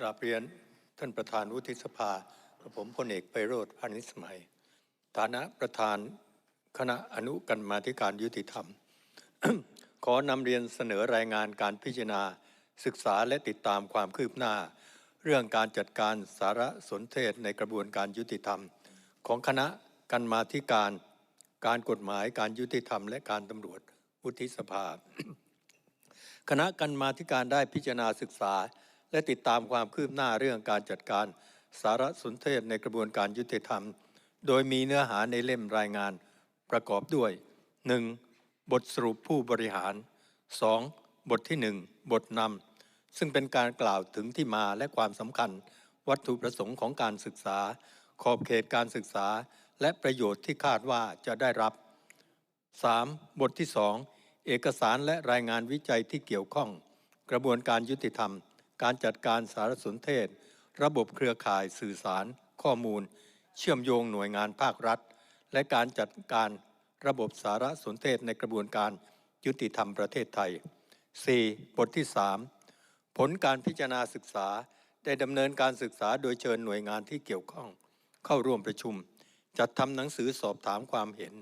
กราบเรียนท่านประธานวุฒิสภากับผมพลเอกไปโรธพานิชสมัย ฐานะประธานคณะอนุกรรมาธิการยุติธรรม ขอนำเรียนเสนอรายงานการพิจารณา ศึกษาและติดตามความคืบหน้า เรื่องการจัดการสารสนเทศในกระบวนการยุติธรรม ของคณะกรรมาธิการ การกฎหมายการยุติธรรม และการตำรวจวุฒิสภา คณะกรรมาธิการได้พิจารณาศึกษา และติดตามความคืบหน้าเรื่องการจัดการสารสนเทศในกระบวนการยุติธรรม โดยมีเนื้อหาในเล่มรายงานประกอบด้วย 1. บทสรุปผู้บริหาร 2. บทที่ 1 บทนำซึ่งเป็นการกล่าวถึงที่มาและความสำคัญ วัตถุประสงค์ของการศึกษา ขอบเขตการศึกษา และประโยชน์ที่คาดว่าจะได้รับ 3. บทที่ 2 เอกสารและรายงานวิจัยที่เกี่ยวข้อง กระบวนการยุติธรรม การจัดการสารสนเทศ ระบบเครือข่ายสื่อสาร ข้อมูล เชื่อมโยงหน่วยงานภาครัฐ และการจัดการระบบสารสนเทศในกระบวนการยุติธรรมประเทศไทย 4. บทที่ 3 ผลการพิจารณาศึกษาได้ดำเนินการศึกษาโดยเชิญหน่วยงานที่เกี่ยวข้อง เข้าร่วมประชุม จัดทำหนังสือสอบถามความเห็น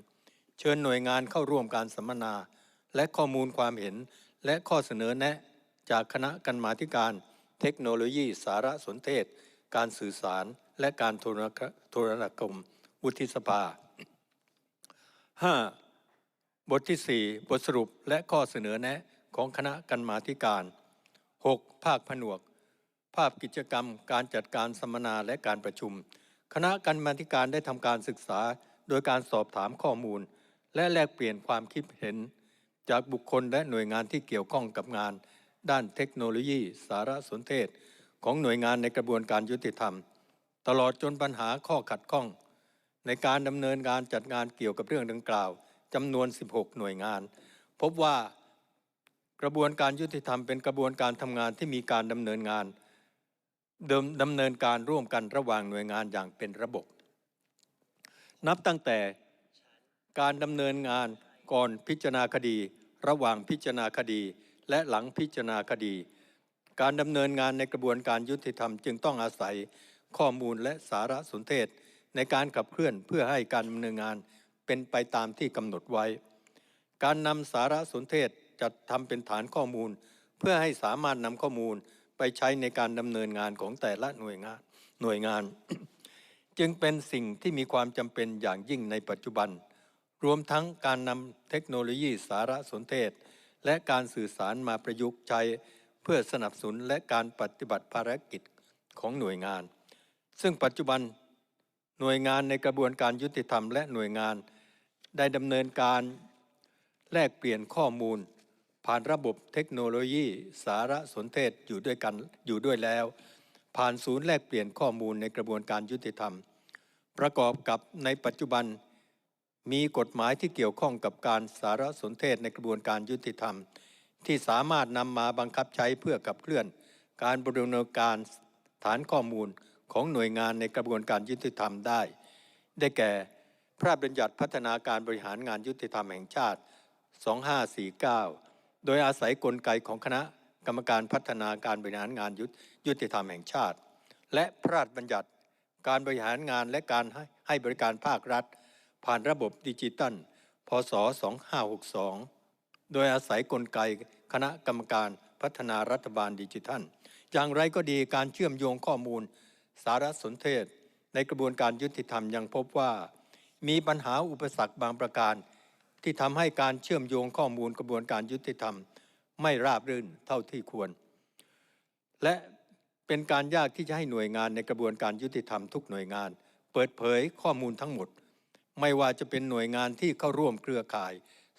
เชิญหน่วยงานเข้าร่วมการสัมมนา และข้อมูลความเห็นและข้อเสนอแนะ จากคณะกรรมาธิการเทคโนโลยีสารสนเทศ การสื่อสารและการโทรคโทรนาคมวุฒิสภา 5. บทที่ 4 บทสรุปและข้อเสนอแนะของคณะกรรมาธิการ 6. ภาคผนวก ภาพกิจกรรม การจัดการสัมมนาและการประชุม คณะกรรมาธิการได้ทำการศึกษาโดยการสอบถามข้อมูล และแลกเปลี่ยนความคิดเห็น จากบุคคลและหน่วยงานที่เกี่ยวข้องกับงาน ด้านเทคโนโลยีสารสนเทศของหน่วยงานในกระบวนการยุติธรรม ตลอดจนปัญหาข้อขัดข้อง ในการดำเนินการจัดงานเกี่ยวกับเรื่องดังกล่าวจำนวน 16 หน่วยงาน พบว่ากระบวนการยุติธรรมเป็นกระบวนการทำงานที่มีการดำเนินงานเดิมดำเนินการร่วมกันระหว่างหน่วยงานอย่างเป็นระบบ นับตั้งแต่การดำเนินงานก่อนพิจารณาคดี ระหว่างพิจารณาคดี และหลังพิจารณาคดี การดำเนินงานในกระบวนการยุติธรรม จึงต้องอาศัยข้อมูลและสารสนเทศ ในการขับเคลื่อนเพื่อให้การดำเนินงานเป็นไปตามที่กำหนดไว้ การนำสารสนเทศจัดทำเป็นฐานข้อมูล เพื่อให้สามารถนำข้อมูลไปใช้ในการดำเนินงานของแต่ละหน่วยงานหน่วยงาน จึงเป็นสิ่งที่มีความจำเป็นอย่างยิ่งในปัจจุบัน รวมทั้งการนำเทคโนโลยีสารสนเทศ และการสื่อสารมาประยุกต์ใช้เพื่อสนับสนุนและการปฏิบัติภารกิจของหน่วยงาน ซึ่งปัจจุบันหน่วยงานในกระบวนการยุติธรรมและหน่วยงาน ได้ดำเนินการแลกเปลี่ยนข้อมูล ผ่านระบบเทคโนโลยีสารสนเทศอยู่ด้วยกันอยู่ด้วยแล้ว ผ่านศูนย์แลกเปลี่ยนข้อมูลในกระบวนการยุติธรรม ประกอบกับในปัจจุบัน มีกฎหมายที่เกี่ยวข้องกับการสารสนเทศในกระบวนการยุติธรรม ที่สามารถนำมาบังคับใช้เพื่อขับเคลื่อน การบริเนินการฐานข้อมูลของหน่วยงานในกระบวนการยุติธรรมได้ ได้แก่ พระราชบัญญัติพัฒนาการบริหารงานยุติธรรมแห่งชาติ 2549 โดยอาศัยกลไกของคณะกรรมการพัฒนาการบริหารงานยุยุติธรรมแห่งชาติ และพระราชบัญญัติการบริหารงานและการให้ให้บริการภาครัฐ ผ่านระบบดิจิตัล พศ 2562 โดยอาศัยกลไกคณะกรรมการพัฒนารัฐบาลดิจิทัล อย่างไรก็ดีการเชื่อมโยงข้อมูล สารสนเทศ ในกระบวนการยุติธรรมยังพบว่า มีปัญหาอุปสรรคบางประการ ที่ทำให้การเชื่อมโยงข้อมูลกระบวนการยุติธรรม ไม่ราบรื่นเท่าที่ควร และเป็นการยากที่จะให้หน่วยงานในกระบวนการยุติธรรมทุกหน่วยงาน เปิดเผยข้อมูลทั้งหมด ไม่ว่าจะเป็นหน่วยงานที่เข้าร่วมเครือข่าย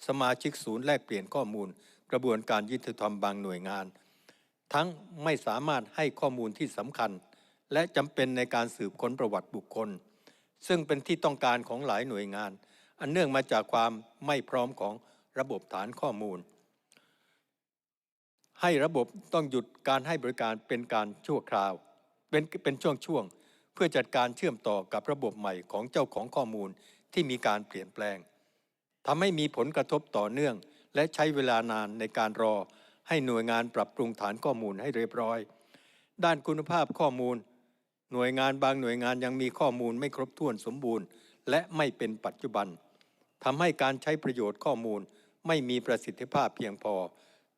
สมาชิกศูนย์แลกเปลี่ยนข้อมูล กระบวนการยุติธรรมบางหน่วยงาน ทั้งไม่สามารถให้ข้อมูลที่สำคัญ และจำเป็นในการสืบค้นประวัติบุคคล ซึ่งเป็นที่ต้องการของหลายหน่วยงาน อันเนื่องมาจากความไม่พร้อมของระบบฐานข้อมูล ให้ระบบต้องหยุดการให้บริการเป็นการชั่วคราว เป็นเป็นช่วงๆเพื่อจัดการเชื่อมต่อกับระบบใหม่ของเจ้าของข้อมูล ที่มีการเปลี่ยนแปลงทำให้มีผลกระทบต่อเนื่อง และใช้เวลานานในการรอ ให้หน่วยงานปรับปรุงฐานข้อมูลให้เรียบร้อย ด้านคุณภาพข้อมูล หน่วยงานบางหน่วยงานยังมีข้อมูลไม่ครบถ้วนสมบูรณ์ และไม่เป็นปัจจุบันทำให้การใช้ประโยชน์ข้อมูลไม่มีประสิทธิภาพเพียงพอ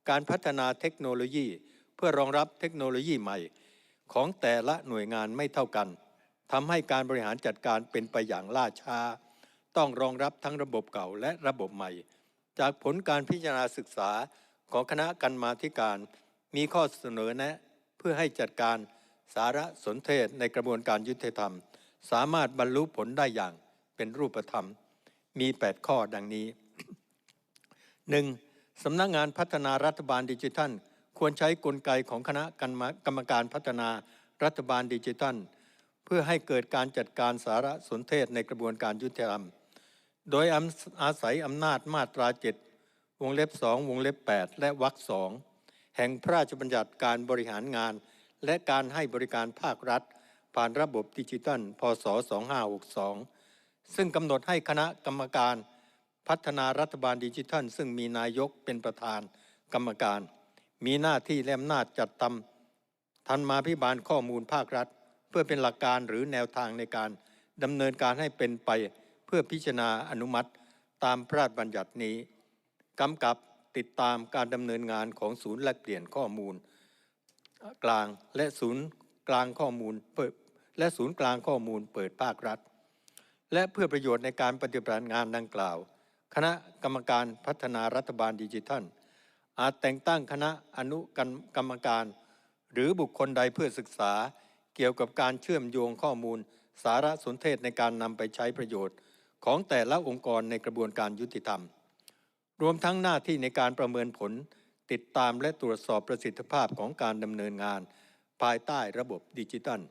การพัฒนาเทคโนโลยี เพื่อรองรับเทคโนโลยีใหม่ ของแต่ละหน่วยงานไม่เท่ากันทำให้การบริหารจัดการเป็นไปอย่างล่าช้า ต้องรองรับทั้งระบบเก่าและระบบใหม่ จากผลการพิจารณาศึกษาของคณะกรรมาธิการ มีข้อเสนอแนะ เพื่อให้จัดการสารสนเทศในกระบวนการยุติธรรม สามารถบรรลุผลได้อย่างเป็นรูปธรรม มี 8 ข้อดังนี้ 1. สำนักงานพัฒนารัฐบาลดิจิทัล ควรใช้กลไกของคณะกรรมกรมการพัฒนารัฐบาลดิจิทัล เพื่อให้เกิดการจัดการสารสนเทศในกระบวนการยุติธรรม โดยอาศัยอำนาจมาตรา7วงเล็บ2วงเล็บ 8 และวรรคสองแห่งพระราชบัญญัติการบริหารงาน และการให้บริการภาครัฐ ผ่านระบบดิจิทัล พศ 2562 ซึ่งกำหนดให้คณะกรรมการ พัฒนารัฐบาลดิจิทัล ซึ่งมีนายกเป็นประธานกรรมการ มีหน้าที่และอำนาจจัดทำทันมาพิบาลข้อมูลภาครัฐ เพื่อเป็นหลักการหรือแนวทางในการดำเนินการให้เป็นไป พื่อพิจารณาอนุมัติตามพระราชบัญญัตินี้กำกับติดตามการดำเนินงานของศูนย์แลกเปลี่ยนข้อมูล กลางและศูนย์กลางข้อมูลเปิดและศูนย์กลางข้อมูลเปิดภาครัฐ และเพื่อประโยชน์ในการปฏิบัติงานดังกล่าว คณะกรรมการพัฒนารัฐบาลดิจิทัล อาจแต่งตั้งคณะอนุกรรมการ หรือบุคคลใดเพื่อศึกษา เกี่ยวกับการเชื่อมโยงข้อมูล สารสนเทศในการนำไปใช้ประโยชน์ ของแต่ละองค์กรในกระบวนการยุติธรรม รวมทั้งหน้าที่ในการประเมินผลติดตามและตรวจสอบประสิทธิภาพของการดำเนินงาน ภายใต้ระบบดิจิทัล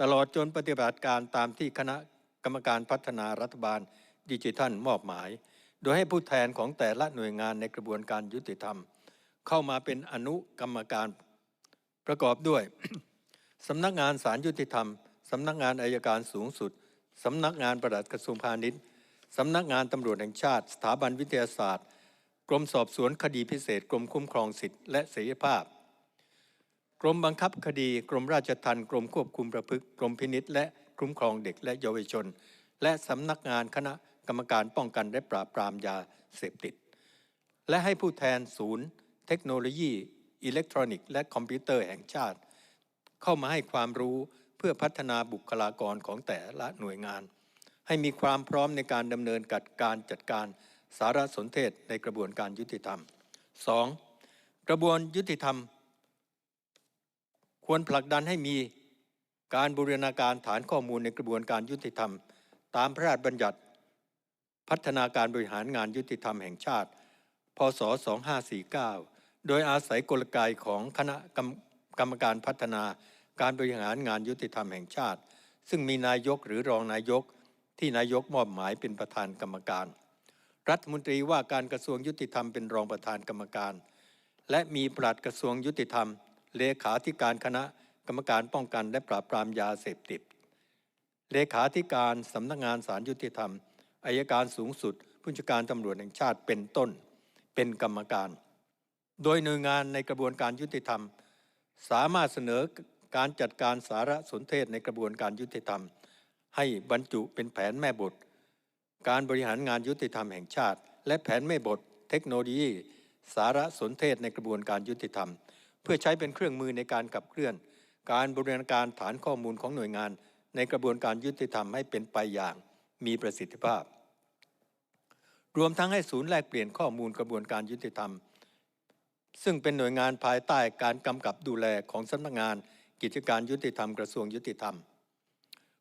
ตลอดจนปฏิบัติการตามที่คณะกรรมการพัฒนารัฐบาลดิจิทัลมอบหมาย โดยให้ผู้แทนของแต่ละหน่วยงานในกระบวนการยุติธรรม เข้ามาเป็นอนุกรรมการประกอบด้วยสำนักงานศาลยุติธรรม สำนักงานอายการสูงสุด สำนักงานประหลัดกระทรวงพาณิชย์สำนักงานตำรวจแห่งชาติ สถาบันวิทยาศาสตร์ กรมสอบสวนคดีพิเศษ กรมคุ้มครองสิทธิและเสรีภาพ กรมบังคับคดี กรมราชทัณฑ์กรมควบคุมประพฤติกรมพินิษและคุ้มครองเด็กและเยาวชน และสำนักงานคณะกรรมการป้องกันและปราบปรามยาเสพติด และให้ผู้แทนศูนย์ เทคโนโลยี อิเล็กทรอนิกส์และคอมพิวเตอร์แห่งชาติ เข้ามาให้ความรู้ พื่อพัฒนาบุคลากรของแต่ละหน่วยงาน ให้มีความพร้อมในการดำเนินกัดการจัดการสารสนเทศในกระบวนการยุติธรรม 2. กระบวนยุติธรรม ควรผลักดันให้มีการบูรณาการฐานข้อมูลในกระบวนการยุติธรรม ตามพระราชบัญญัติ พัฒนาการบริหารงานยุติธรรมแห่งชาติ พศ 2549 โดยอาศัยกลไกของคณะกรรมการพัฒนา การบริหารงานยุติธรรมแห่งชาติ ซึ่งมีนายกหรือรองนายก ที่นายกมอบหมายเป็นประธานกรรมการ รัฐมนตรีว่าการกระทรวงยุติธรรมเป็นรองประธานกรรมการ และมีปลัดกระทรวงยุติธรรม เลขาธิการคณะกรรมการป้องกันและปราบปรามยาเสพติด เลขาธิการสำนักงานศาลยุติธรรมอายการสูงสุดผู้จัดการตำรวจแห่งชาติเป็นต้น เป็นกรรมการ โดยหน่วยงานในกระบวนการยุติธรรม สามารถเสนอ การจัดการสารสนเทศในกระบวนการยุติธรรม ให้บรรจุเป็นแผนแม่บท การบริหารงานยุติธรรมแห่งชาติ และแผนแม่บท เทคโนโลยี สารสนเทศในกระบวนการยุติธรรม เพื่อใช้เป็นเครื่องมือในการขับเคลื่อน การบริหารการฐานข้อมูลของหน่วยงาน ในกระบวนการยุติธรรมให้เป็นไปอย่าง มีประสิทธิภาพ รวมทั้งให้ศูนย์แลกเปลี่ยนข้อมูลกระบวนการยุติธรรมซึ่งเป็นหน่วยงานภายใต้การกำกับดูแลของสำนักงาน กิจการยุติธรรมกระทรวงยุติธรรม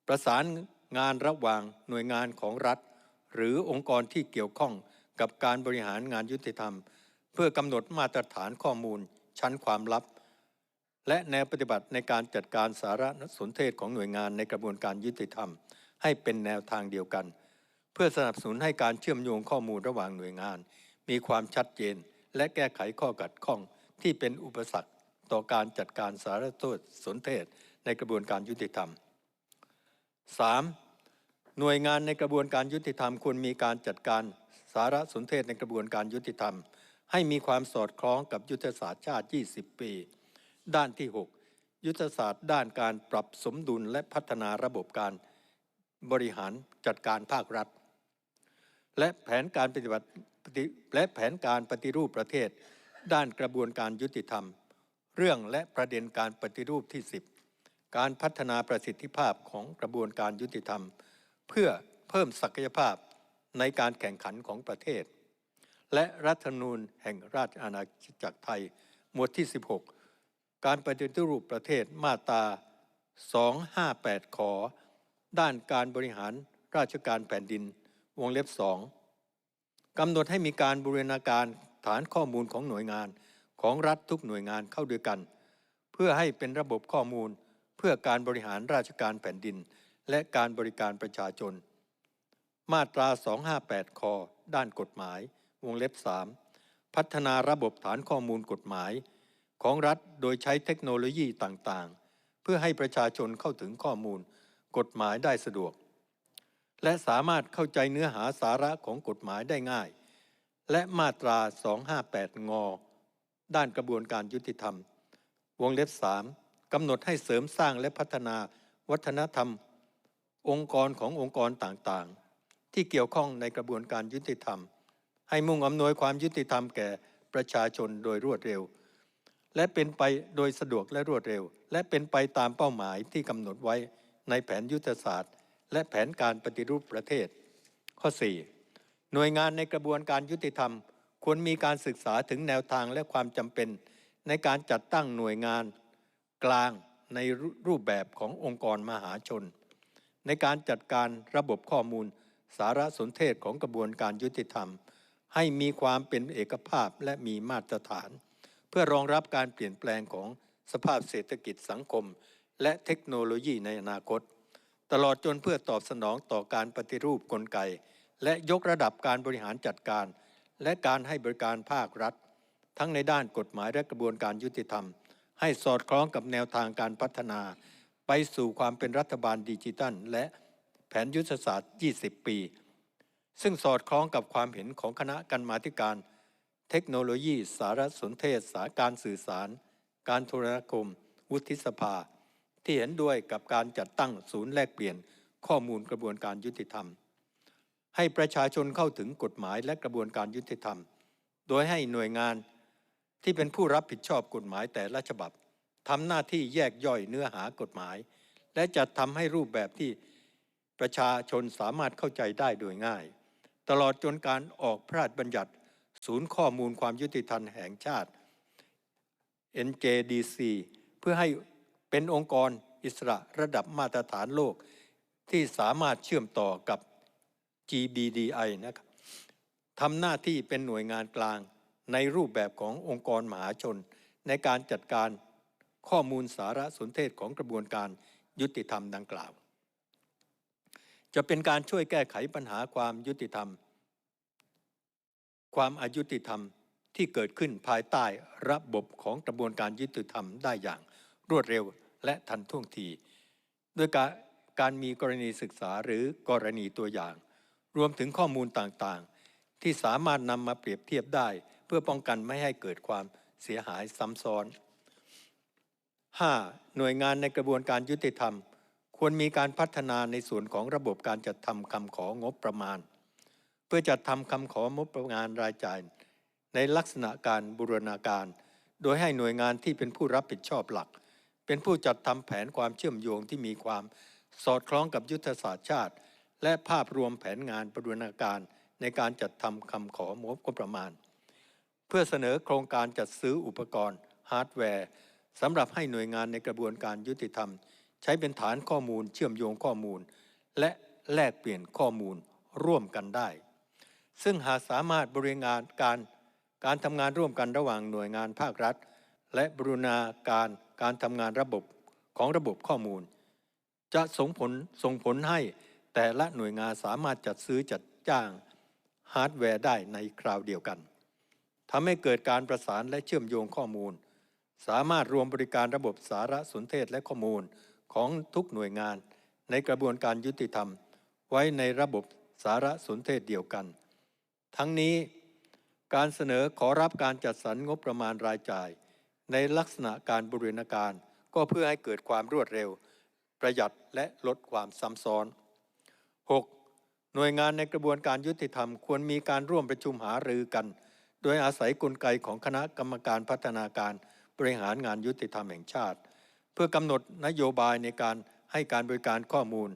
ประสานงานระหว่างหน่วยงานของรัฐ หรือองค์กรที่เกี่ยวข้องกับการบริหารงานยุติธรรม เพื่อกำหนดมาตรฐานข้อมูล ชั้นความลับ และแนวปฏิบัติในการจัดการสารสนเทศของหน่วยงานในกระบวนการยุติธรรม ให้เป็นแนวทางเดียวกัน เพื่อสนับสนุนให้การเชื่อมโยงข้อมูลระหว่างหน่วยงาน มีความชัดเจน และแก้ไขข้อกัดข้องที่เป็นอุปสรรค ต่อการจัดการสารสนเทศในกระบวนการยุติธรรม 3. หน่วยงานในกระบวนการยุติธรรมควรมีการจัดการสารสนเทศในกระบวนการยุติธรรม ให้มีความสอดคล้องกับยุทธศาสตร์ชาติ 20 ปี ด้านที่ 6 ยุทธศาสตร์ด้านการปรับสมดุลและพัฒนาระบบการบริหารจัดการภาครัฐ และแผนการปฏิบัติและแผนการปฏิรูปประเทศ ด้านกระบวนการยุติธรรม เรื่องและประเด็นการปฏิรูปที่ 10 การพัฒนาประสิทธิภาพของกระบวนการยุติธรรม เพื่อเพิ่มศักยภาพในการแข่งขันของประเทศ และรัฐธรรมนูญแห่งราชอาณาจักรไทย หมวดที่ 16 การปฏิรูปประเทศมาตรา 258 ขอ ด้านการบริหารราชการแผ่นดิน วงเล็บ2กำหนดให้มีการบูรณาการฐานข้อมูลของหน่วยงาน ของรัฐทุกหน่วยงานเข้าด้วยกัน เพื่อให้เป็นระบบข้อมูล เพื่อการบริหารราชการแผ่นดิน และการบริการประชาชน มาตรา 258 คอ ด้านกฎหมาย วงเล็บ 3 พัฒนาระบบฐานข้อมูลกฎหมาย ของรัฐโดยใช้เทคโนโลยีต่างๆ เพื่อให้ประชาชนเข้าถึงข้อมูล กฎหมายได้สะดวก และสามารถเข้าใจเนื้อหาสาระของกฎหมายได้ง่าย และมาตรา 258 งอ ด้านกระบวนการยุติธรรม วงเล็บ 3กำหนดให้เสริมสร้างและพัฒนาวัฒนธรรม องค์กรขององค์กรต่างๆ ที่เกี่ยวข้องในกระบวนการยุติธรรม ให้มุ่งอำนวยความยุติธรรมแก่ประชาชนโดยรวดเร็ว และเป็นไปโดยสะดวกและรวดเร็ว และเป็นไปตามเป้าหมายที่กำหนดไว้ในแผนยุทธศาสตร์ และแผนการปฏิรูปประเทศ ข้อ 4 หน่วยงานในกระบวนการยุติธรรม ควรมีการศึกษาถึงแนวทางและความจำเป็น ในการจัดตั้งหน่วยงานกลางในรูปแบบขององค์กรมหาชน ในการจัดการระบบข้อมูล สารสนเทศของกระบวนการยุติธรรม ให้มีความเป็นเอกภาพและมีมาตรฐาน เพื่อรองรับการเปลี่ยนแปลงของสภาพเศรษฐกิจสังคม และเทคโนโลยีในอนาคต ตลอดจนเพื่อตอบสนองต่อการปฏิรูปกลไก และยกระดับการบริหารจัดการ และการให้บริการภาครัฐ ทั้งในด้านกฎหมายและกระบวนการยุติธรรม ให้สอดคล้องกับแนวทางการพัฒนา ไปสู่ความเป็นรัฐบาลดิจิทัล และแผนยุทธศาสตร์ 20 ปี ซึ่งสอดคล้องกับความเห็นของคณะกรรมาธิการ เทคโนโลยีสารสนเทศสาการสื่อสาร การโทรคม วุฒิสภา ที่เห็นด้วยกับการจัดตั้งศูนย์แลกเปลี่ยนข้อมูลกระบวนการยุติธรรม ให้ประชาชนเข้าถึงกฎหมายและกระบวนการยุติธรรม โดยให้หน่วยงานที่เป็นผู้รับผิดชอบกฎหมายแต่ละฉบับทำหน้าที่แยกย่อยเนื้อหากฎหมาย และจัดทำให้รูปแบบที่ประชาชนสามารถเข้าใจได้โดยง่าย ตลอดจนการออกพระราชบัญญัติ ศูนย์ข้อมูลความยุติธรรมแห่งชาติ NJDC เพื่อให้เป็นองค์กรอิสระระดับมาตรฐานโลก ที่สามารถเชื่อมต่อกับ GBDI นะครับทำหน้าที่เป็นหน่วยงานกลางในรูปแบบขององค์กรมหาชน ในการจัดการข้อมูลสารสนเทศของกระบวนการยุติธรรมดังกล่าว จะเป็นการช่วยแก้ไขปัญหาความยุติธรรม ความอายุติธรรมที่เกิดขึ้นภายใต้ระบบของกระบวนการยุติธรรมได้อย่างรวดเร็วและทันท่วงที ด้วยการการมีกรณีศึกษาหรือกรณีตัวอย่าง รวมถึงข้อมูลต่างๆ ที่สามารถนำมาเปรียบเทียบได้ เพื่อป้องกันไม่ให้เกิดความเสียหายซ้ำซ้อน 5. หน่วยงานในกระบวนการยุติธรรม ควรมีการพัฒนาในส่วนของระบบการจัดทำคำของบประมาณ เพื่อจัดทำคำของบประมาณรายจ่าย ในลักษณะการบูรณาการ โดยให้หน่วยงานที่เป็นผู้รับผิดชอบหลัก เป็นผู้จัดทำแผนความเชื่อมโยงที่มีความสอดคล้องกับยุทธศาสตร์ชาติ และภาพรวมแผนงานบูรณาการในการจัดทำคำของบประมาณ เพื่อเสนอโครงการจัดซื้ออุปกรณ์ฮาร์ดแวร์สำหรับให้หน่วยงานในกระบวนการยุติธรรม ใช้เป็นฐานข้อมูลเชื่อมโยงข้อมูล และแลกเปลี่ยนข้อมูลร่วมกันได้ ซึ่งหากสามารถบริงานการการทำงานร่วมกันระหว่างหน่วยงานภาครัฐ และบรูณาการการทำงานระบบของระบบข้อมูล จะส่งผลส่งผลให้ แต่ละหน่วยงานสามารถจัดซื้อจัดจ้างฮาร์ดแวร์ได้ในคราวเดียวกันทำให้เกิดการประสานและเชื่อมโยงข้อมูล สามารถรวมบริการระบบสารสนเทศและข้อมูลของทุกหน่วยงาน ในกระบวนการยุติธรรม ไว้ในระบบสารสนเทศเดียวกัน ทั้งนี้การเสนอขอรับการจัดสรรงบประมาณรายจ่าย ในลักษณะการบริหาการ ก็เพื่อให้เกิดความรวดเร็ว ประหยัดและลดความซ้ำซ้อน 6. หน่วยงานในกระบวนการยุติธรรมควรมีการร่วมประชุมหารือกัน โดยอาศัยกลไกของคณะกรรมการพัฒนาการบริหารงานยุติธรรมแห่งชาติ เพื่อกำหนดนโยบายในการให้การบริการข้อมูล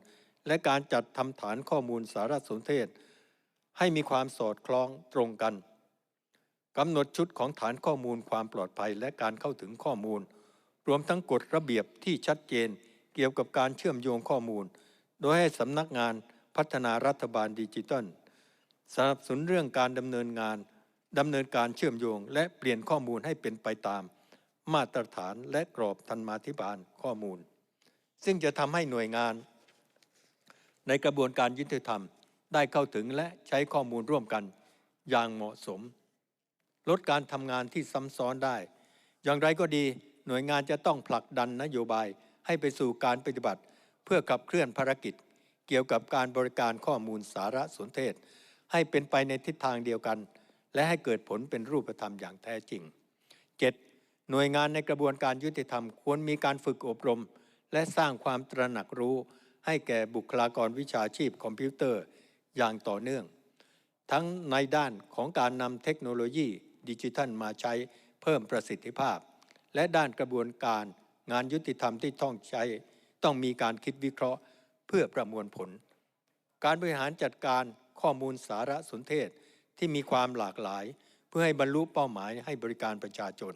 และการจัดทำฐานข้อมูลสารสนเทศ ให้มีความสอดคล้องตรงกันกำหนดชุดของฐานข้อมูลความปลอดภัยและการเข้าถึงข้อมูล รวมทั้งกฎระเบียบที่ชัดเจนเกี่ยวกับการเชื่อมโยงข้อมูล โดยให้สำนักงาน พัฒนารัฐบาลดิจิทัลสนับสนุนเรื่องการดำเนินงานดำเนินการเชื่อมโยง และเปลี่ยนข้อมูลให้เป็นไปตาม มาตรฐานและกรอบธรรมาธิบาลข้อมูล ซึ่งจะทำให้หน่วยงาน ในกระบวนการยุติธรรม ได้เข้าถึงและใช้ข้อมูลร่วมกัน อย่างเหมาะสม ลดการทำงานที่ซ้ำซ้อนได้ อย่างไรก็ดีหน่วยงานจะต้องผลักดันนโยบายให้ไปสู่การปฏิบัติ เพื่อขับเคลื่อนภารกิจ เกี่ยวกับการบริการข้อมูลสารสนเทศ ให้เป็นไปในทิศทางเดียวกัน และให้เกิดผลเป็นรูปธรรมอย่างแท้จริง 7. หน่วยงานในกระบวนการยุติธรรมควรมีการฝึกอบรม และสร้างความตระหนักรู้ ให้แก่บุคลากรวิชาชีพคอมพิวเตอร์อย่างต่อเนื่อง ทั้งในด้านของการนำเทคโนโลยีดิจิทัลมาใช้เพิ่มประสิทธิภาพ และด้านกระบวนการงานยุติธรรมที่ต้องใช้ ต้องมีการคิดวิเคราะห์ เพื่อประมวลผล การบริหารจัดการข้อมูลสารสนเทศที่มีความหลากหลาย เพื่อให้บรรลุเป้าหมายให้บริการประชาชน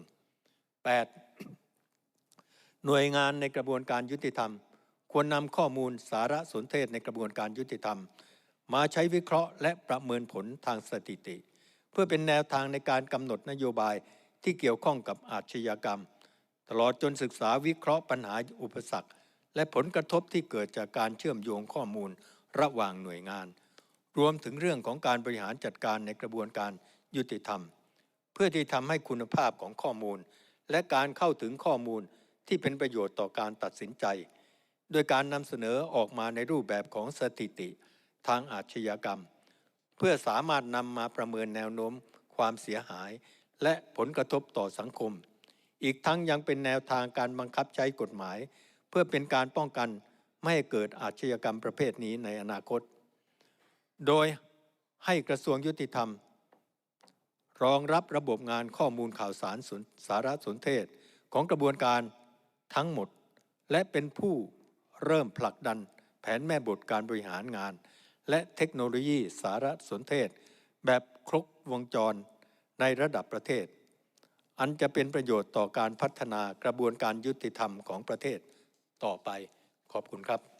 8. หน่วยงานในกระบวนการยุติธรรม ควรนำข้อมูลสารสนเทศในกระบวนการยุติธรรม มาใช้วิเคราะห์และประเมินผลทางสถิติ เพื่อเป็นแนวทางในการกำหนดนโยบายที่เกี่ยวข้องกับอาชญากรรม ตลอดจนศึกษาวิเคราะห์ปัญหาอุปสรรค และผลกระทบที่เกิดจากการเชื่อมโยงข้อมูลระหว่างหน่วยงาน รวมถึงเรื่องของการบริหารจัดการในกระบวนการยุติธรรม เพื่อที่ทำให้คุณภาพของข้อมูล และการเข้าถึงข้อมูลที่เป็นประโยชน์ต่อการตัดสินใจ โดยการนำเสนอออกมาในรูปแบบของสถิติ ทางอาชญากรรม เพื่อสามารถนำมาประเมินแนวโน้ม ความเสียหาย และผลกระทบต่อสังคม อีกทั้งยังเป็นแนวทางการบังคับใช้กฎหมาย พื่อเป็นการป้องกันไม่ให้เกิดอาชญากรรมประเภทนี้ในอนาคต โดยให้กระทรวงยุติธรรม รองรับระบบงานข้อมูลข่าวสารสารสนเทศของกระบวนการทั้งหมด และเป็นผู้เริ่มผลักดันแผนแม่บทการบริหารงาน และเทคโนโลยีสารสนเทศ แบบครบวงจรในระดับประเทศ อันจะเป็นประโยชน์ต่อการพัฒนากระบวนการยุติธรรมของประเทศ ต่อไปขอบคุณครับ